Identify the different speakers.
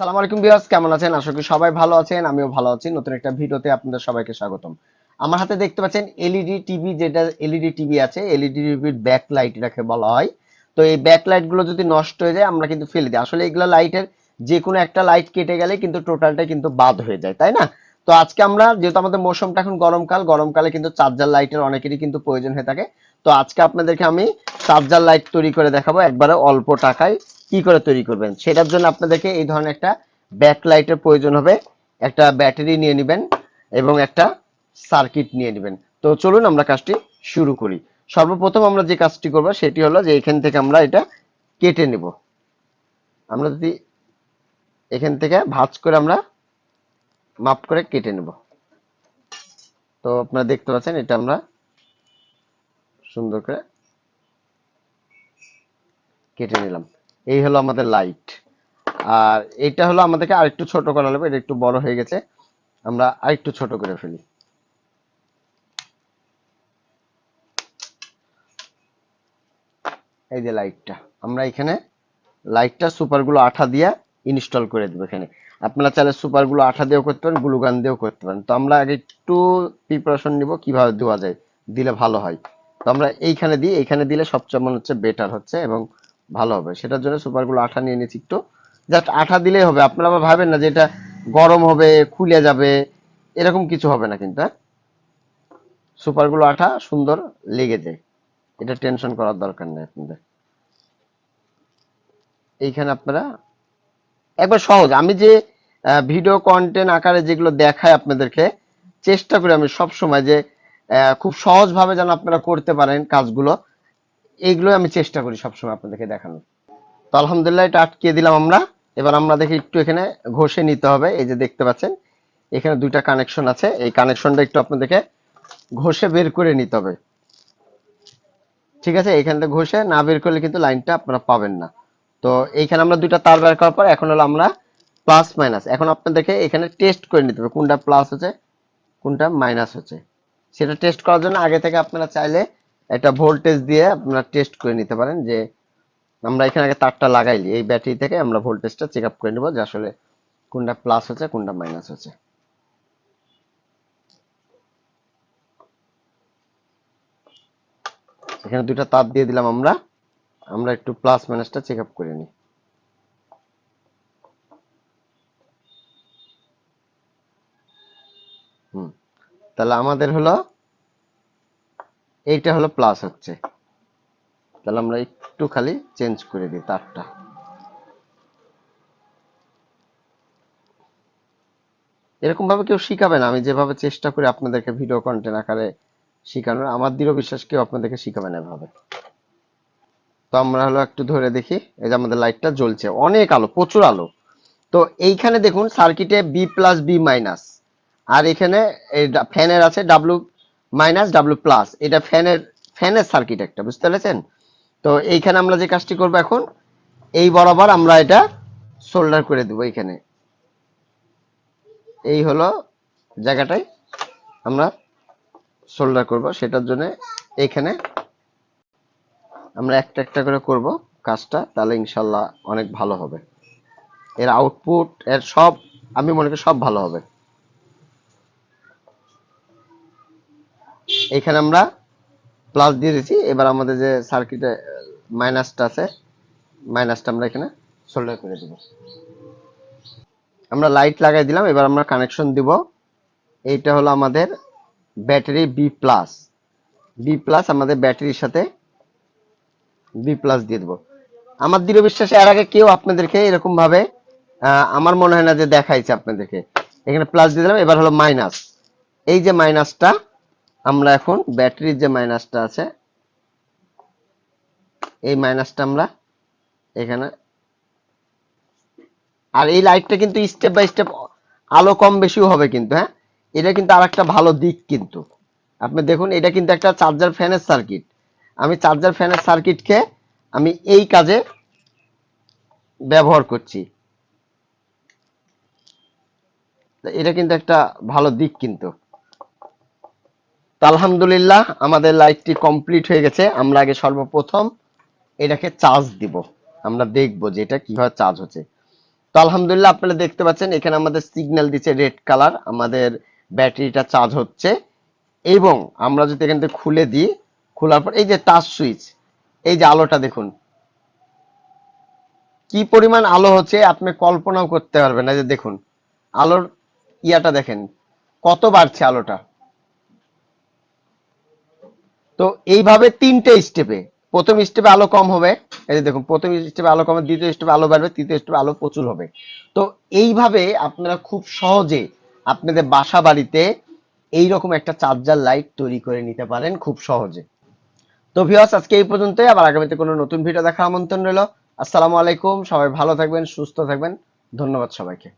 Speaker 1: সালাম আলাইকুম বিয়াস কেমন আছেন? আশা করি সবাই ভালো আছেন, আমিও ভালো আছি। নতুন একটা ভিডিওতে আপনাদের সবাইকে স্বাগতম। আমার হাতে দেখতে পাচ্ছেন এলইডি টিভি, যেটা এলইডি টিভি আছে, এলইডি টিভির ব্যাক লাইট এটাকে বলা হয়। তো এই ব্যাক লাইটগুলো যদি নষ্ট হয়ে যায়, আমরা কিন্তু ফেলে দিই। আসলে এগুলো লাইটের যে কোনো একটা লাইট কেটে গেলে কিন্তু টোটালটা কিন্তু বাদ হয়ে যায়, তাই না? তো আজকে আমরা, যেহেতু আমাদের মৌসুমটা এখন গরমকাল, গরমকালে কিন্তু চার্জার লাইটের অনেকেরই কিন্তু প্রয়োজন হয়ে থাকে। তো আজকে আপনাদেরকে আমি চার্জার লাইট তৈরি করে দেখাবো, একবারে অল্প টাকায়। কি করে তৈরি করবেন? সেটার জন্য আপনাদেরকে এই ধরনের একটা ব্যাক লাইটের প্রয়োজন হবে। একটা ব্যাটারি নিয়ে নেবেন এবং একটা সার্কিট নিয়ে নেবেন। তো চলুন আমরা কাজটি শুরু করি। সর্বপ্রথম আমরা যে কাজটি করব সেটি হলো যে এখান থেকে আমরা এটা কেটে নেব। আমরা যদি এখান থেকে ভাঁজ করে আমরা মাপ করে কেটে নেব। তো আপনারা দেখতে পাচ্ছেন এটা আমরা সুন্দর করে কেটে নিলাম। এই হলো আমাদের লাইট আর এটা হলো আমাদেরকে আরেকটু ছোট করা লাগবে, এটা একটু বড় হয়ে গেছে। আমরা আরেকটু ছোট করে ফেলি। এই যে লাইটটা আমরা এখানে লাইটটা সুপারগুলো আঠা দিয়ে ইনস্টল করে দেবো এখানে। আপনারা চাইলে সুপারগুলো আঠা দিয়েও করতে পারেন গ্লুগান দিয়েও করতে পারেন। তো আমরা আগে একটু প্রিপারেশন নিব, কীভাবে দেওয়া যায়, দিলে ভালো হয়। তো আমরা এইখানে দিই, এইখানে দিলে সবচেয়ে মনে হচ্ছে বেটার হচ্ছে এবং ভালো হবে। সেটার জন্য সুপারগুলো আঠা নিয়ে নিচ্ছি একটু। জাস্ট আঠা দিলেই হবে। আপনারা আবার ভাবেন না যে এটা গরম হবে, খুলে যাবে, এরকম কিছু হবে না কিন্তু হ্যাঁ? সুপারগুলো আঠা সুন্দর লেগে যায়। এটা টেনশন করার দরকার নেই আপনাদের। এইখানে আপনারা একবার সহজ। আমি যে ভিডিও কন্টেন্ট আকারে যেগুলো দেখায় আপনাদেরকে, চেষ্টা করি আমি সব সময় যে খুব সহজ ভাবে যেন আপনারা করতে পারেন কাজগুলো। এইগুলো আমি চেষ্টা করি সবসময় আপনাদেরকে দেখানোর। তো আলহামদুলিল্লাহ এটা আটকিয়ে দিলাম আমরা। এবার আমরা দেখি একটু এখানে ঘষে নিতে হবে। এই যে দেখতে পাচ্ছেন, এখানে দুইটা কানেকশন আছে। এই কানেকশনটা একটু আপনাদেরকে ঘষে বের করে নিতে হবে। ঠিক আছে এখান থেকে ঘষে না বের করলে কিন্তু লাইনটা আপনারা পাবেন না। তো এইখানে আমরা দুইটা তার বের করার পর এখন হলো আমরা প্লাস মাইনাস এখন আপনাদেরকে এখানে টেস্ট করে নিতে হবে। কোনটা প্লাস হচ্ছে, কোনটা মাইনাস হচ্ছে। সেটা টেস্ট করার জন্য আগে থেকে আপনারা চাইলে একটা ভোল্টেজ দিয়ে আপনারা টেস্ট করে নিতে পারেন যে আমরা এখানে আগে তারটা লাগাইলি এই ব্যাটারি থেকে আমরা ভোল্টেজটা চেক আপ করে নেব যে আসলে কোনটা প্লাস হচ্ছে, কোনটা মাইনাস হচ্ছে। এখানে দুইটা তার দিয়ে দিলাম আমরা আমরা একটু প্লাস মাইনাসটা চেক আপ করে নিই। তাহলে আমাদের হলো এইটা হলো প্লাস হচ্ছে। তাহলে আমরা একটু খালি চেঞ্জ করে দিই তারটা। এরকম ভাবে কেউ শিখাবে না, আমি যেভাবে চেষ্টা করি আপনাদেরকে ভিডিও কন্টেন্ট আকারে শেখানোর, আমার দৃঢ় বিশ্বাস কেউ আপনাদেরকে শিখাবে না এভাবে। তো আমরা হলো একটু ধরে দেখি, এই যে আমাদের লাইটটা জ্বলছে, অনেক আলো, প্রচুর আলো। তো এইখানে দেখুন সার্কিটে বি প্লাস বি মাইনাস আর এখানে ফ্যানের আছে ডাব্লু মাইনাস ডাব্লু প্লাস এটা ফ্যানের ফ্যানের সার্কিট একটা, বুঝতে পেরেছেন? তো এইখানে আমরা যে কাজটি করব এখন, এই বরাবর আমরা এটা সোল্ডার করে দেবো এইখানে। এই হলো জায়গাটায় আমরা সোল্ডার করব, সেটার জন্য এইখানে আমরা একটা একটা করে করব কাজটা, তাহলে ইনশাল্লাহ অনেক ভালো হবে। এর আউটপুট এর সব, আমি মনে করি সব ভালো হবে। এখানে আমরা প্লাস দিয়ে দিচ্ছি এবার আমাদের যে সার্কিটে মাইনাসটা আছে মাইনাসটা আমরা এখানে সোল্ডার করে দেব। আমরা লাইট লাগাই দিলাম, এবার আমরা কানেকশন দিব। এইটা হলো আমাদের battery B plus B plus আমাদের ব্যাটারির সাথে বি প্লাস দিয়ে দেবো। আমার দৃঢ় বিশ্বাসে এর আগে কেউ আপনাদেরকে এরকম ভাবে আমার মনে হয় না যে দেখাইছে আপনাদেরকে। এখানে প্লাস দিয়ে দিলাম, এবার হলো মাইনাস এই যে মাইনাসটা আমরা এখন ব্যাটারির যে মাইনাসটা আছে, এই মাইনাসটা আমরা এখানে, আর এই লাইটটা কিন্তু স্টেপ বাই স্টেপ আলো কম বেশিও হবে কিন্তু হ্যাঁ? এটা কিন্তু আর একটা ভালো দিক কিন্তু। আপনি দেখুন, এটা কিন্তু একটা চার্জার ফ্যানের সার্কিট আমি চার্জার ফ্যানের সার্কিটকে আমি এই কাজে ব্যবহার করছি। এটা কিন্তু একটা ভালো দিক কিন্তু। আলহামদুলিল্লাহ আমাদের লাইটটি কমপ্লিট হয়ে গেছে। আমরা আগে সর্বপ্রথম এটাকে চার্জ দিব। আমরা দেখব যে এটা কীভাবে চার্জ হচ্ছে। তো আলহামদুলিল্লাহ আপনারা দেখতে পাচ্ছেন, এখানে আমাদের সিগন্যাল দিচ্ছে রেড কালার আমাদের ব্যাটারিটা চার্জ হচ্ছে। এবং আমরা যদি এখান থেকে খুলে দিই, খোলার পর এই যে টাচ সুইচ এই যে আলোটা দেখুন। কি পরিমাণ আলো হচ্ছে আপনি কল্পনাও করতে পারবেন না। যে দেখুন, আলোর ইয়াটা দেখেন, কত বাড়ছে আলোটা। তো এইভাবে তিনটে স্টেপে প্রথম স্টেপে আলো কম হবে। এই যে দেখুন, প্রথম স্টেপে আলো কম, দ্বিতীয় স্টেপে আলো বাড়বে, তৃতীয় স্টেপে আলো প্রচুর হবে। তো এইভাবে আপনারা খুব সহজে আপনাদের বাসা বাড়িতে এইরকম একটা চার্জার লাইট তৈরি করে নিতে পারেন খুব সহজে। তো ভিউয়ার্স, আজকে এই পর্যন্তই। আবার আগামীতে কোনো নতুন ভিডিও দেখার আমন্ত্রণ রইল। আসসালামু আলাইকুম। সবাই ভালো থাকবেন, সুস্থ থাকবেন। ধন্যবাদ সবাইকে।